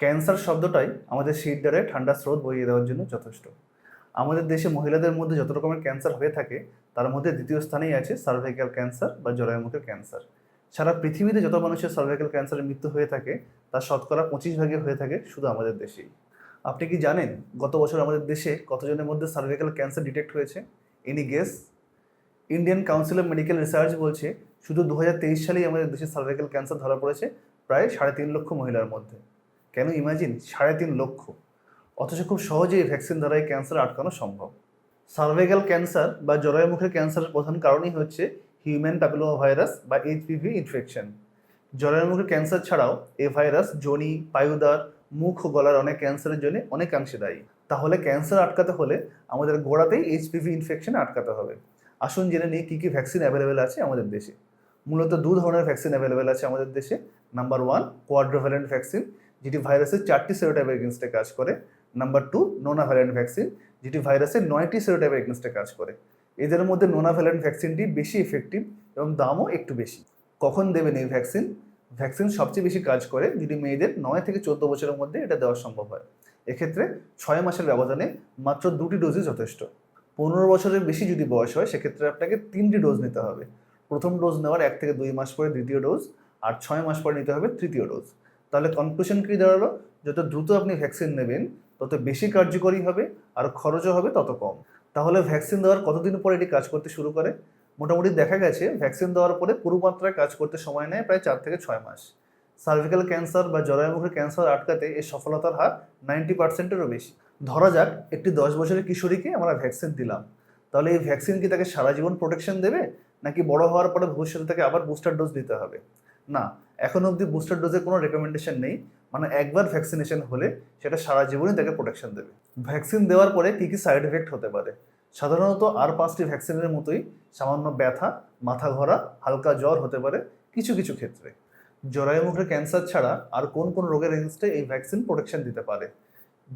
Cancer শব্দটাই আমাদের শীত দ্বারে ঠান্ডা স্রোত বইয়ে দেওয়ার জন্য যথেষ্ট। আমাদের দেশে মহিলাদের মধ্যে যত রকমের ক্যান্সার হয়ে থাকে, তার মধ্যে দ্বিতীয় স্থানেই আছে সার্ভাইকাল ক্যান্সার বা জরায়ুমুখের ক্যান্সার। সারা পৃথিবীতে যত মানুষের সার্ভাইকাল ক্যান্সারের মৃত্যু হয়ে থাকে, তার শতকরা পঁচিশ ভাগে হয়ে থাকে শুধু আমাদের দেশেই। আপনি কি জানেন গত বছর আমাদের দেশে কতজনের মধ্যে সার্ভাইকাল ক্যান্সার ডিটেক্ট হয়েছে? Any guess Indian Council of Medical Research বলছে, শুধু দু হাজার তেইশ সালেই আমাদের দেশে সার্ভাইকাল ক্যান্সার ধরা পড়েছে প্রায় সাড়ে তিন লক্ষ মহিলার মধ্যে। কেন ইমাজিন সাড়ে তিন লক্ষ? অথচ খুব সহজেই ভ্যাকসিন দ্বারা এই ক্যান্সার আটকানো সম্ভব। সার্ভাইকাল ক্যান্সার বা জরায়ুমুখের ক্যান্সারের প্রধান কারণই হচ্ছে হিউম্যান প্যাপিলোমা ভাইরাস বা এইচপিভি ইনফেকশন জরায়ুমুখের ক্যান্সার ছাড়াও এই ভাইরাস যোনি পায়ুদার মুখ ও গলার অনেক ক্যান্সারের জন্য অনেকাংশে দায়ী। তাহলে ক্যান্সার আটকাতে হলে আমাদের গোড়াতেই এইচপিভি ইনফেকশন আটকাতে হবে। আসুন জেনে নিই কী কী ভ্যাকসিন অ্যাভেলেবেল আছে আমাদের দেশে। মূলত দু ধরনের ভ্যাকসিন অ্যাভেলেবেল আছে আমাদের দেশে। নাম্বার ওয়ান কোয়াড্রোভ্যালেন্ট ভ্যাকসিন যেটি ভাইরাসের চারটি সেরোটাইপের এগেনস্টে কাজ করে। নাম্বার টু নোনাভ্যালেন্ট ভ্যাকসিন যেটি ভাইরাসের নয়টি সেরোটাইপের এগেনস্টে কাজ করে। এদের মধ্যে নোনাভ্যালেন্ট ভ্যাকসিনটি বেশি এফেক্টিভ এবং দামও একটু বেশি। কখন দেবেন এই ভ্যাকসিন ভ্যাকসিন সবচেয়ে বেশি কাজ করে যদি মেয়েদের নয় থেকে চোদ্দ বছরের মধ্যে এটা দেওয়া সম্ভব হয়। এক্ষেত্রে ছয় মাসের ব্যবধানে মাত্র দুটি ডোজই যথেষ্ট। পনেরো বছরের বেশি যদি বয়স হয়, সেক্ষেত্রে আপনাকে তিনটি ডোজ নিতে হবে। প্রথম ডোজ নেওয়ার এক থেকে দুই মাস পরে দ্বিতীয় ডোজ আর ছয় মাস পরে নিতে হবে তৃতীয় ডোজ তাহলে কনক্লুশন কী দাঁড়াল? যত দ্রুত আপনি ভ্যাকসিন নেবেন, তত বেশি কার্যকরী হবে, আর খরচও হবে তত কম। তাহলে ভ্যাকসিন দেওয়ার কতদিন পরে এটি কাজ করতে শুরু করে? মোটামুটি দেখা গেছে ভ্যাকসিন দেওয়ার পরে পুরো মাত্রায় কাজ করতে সময় নেয় প্রায় চার থেকে ছয় মাস। সার্ভিক্যাল ক্যান্সার বা জরায়ুমুখের ক্যান্সার আটকাতে এর সফলতার হার নাইনটি পার্সেন্টেরও বেশি। ধরা যাক, একটি দশ বছরের কিশোরীকে আমরা ভ্যাকসিন দিলাম। তাহলে এই ভ্যাকসিন কি তাকে সারা জীবন প্রোটেকশন দেবে? নাকি বড় হওয়ার পরে ভবিষ্যতে তাকে আবার বুস্টার ডোজ দিতে হবে? না, এখন অবধি বুস্টার ডোজের কোনো রেকমেন্ডেশন নেই। মানে একবার ভ্যাকসিনেশন হলে সেটা সারা জীবনই তাকে প্রোটেকশন দেবে। ভ্যাকসিন দেওয়ার পরে কী কী সাইড এফেক্ট হতে পারে? সাধারণত আর পাঁচটি ভ্যাকসিনের মতোই সামান্য ব্যথা, মাথা ঘোরা, হালকা জ্বর হতে পারে কিছু কিছু ক্ষেত্রে। জরায়ুমুখের ক্যান্সার ছাড়া আর কোন কোন রোগের এগেনস্টে এই ভ্যাকসিন প্রোটেকশন দিতে পারে?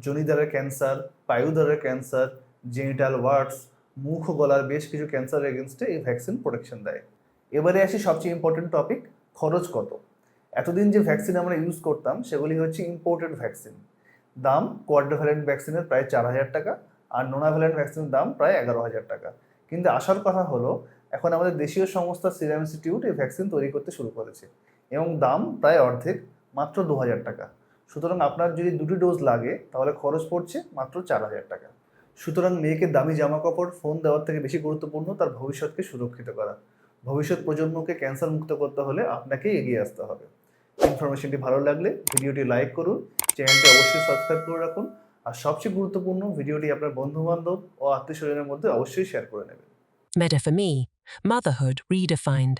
জনিদারের ক্যান্সার পায়ুদারের ক্যান্সার জেনিটাল ওয়ার্ডস মুখ গলার বেশ কিছু ক্যান্সার এগেনস্টে এই ভ্যাকসিন প্রোটেকশন দেয়। এবারে আসি সবচেয়ে ইম্পর্টেন্ট টপিক খরচ কত? এতদিন যে ভ্যাকসিন আমরা ইউজ করতাম, সেগুলি হচ্ছে ইম্পোর্টেড ভ্যাকসিন দাম কোয়াড্রোভ্যালেন্ট ভ্যাকসিনের প্রায় চার হাজার টাকা, আর নোনাভ্যালেন্ট ভ্যাকসিনের দাম প্রায় এগারো হাজার টাকা। কিন্তু আসার কথা হলো, এখন আমাদের দেশীয় সংস্থা সিরাম ইনস্টিটিউট এই ভ্যাকসিন তৈরি করতে শুরু করেছে, এবং দাম প্রায় অর্ধেক, মাত্র দু হাজার টাকা। সুতরাং আপনার যদি দুটি ডোজ লাগে, তাহলে খরচ পড়ছে মাত্র চার হাজার টাকা। সুতরাং মেয়েকে দামি জামা কাপড় ফোন দেওয়ার থেকে বেশি গুরুত্বপূর্ণ তার ভবিষ্যৎকে সুরক্ষিত করা। ভবিষ্যৎ প্রজন্মকে ক্যান্সার মুক্ত করতে হলে আপনাকে এগিয়ে আসতে হবে ইনফরমেশনটি ভালো লাগলে ভিডিওটি লাইক করুন চ্যানেলটি অবশ্যই সাবস্ক্রাইব করে রাখুন আর সবচেয়ে গুরুত্বপূর্ণ ভিডিওটি আপনার বন্ধুবান্ধব ও আত্মীয় স্বজনের মধ্যে অবশ্যই শেয়ার করে নেবেন Meta for Me, Motherhood Redefined.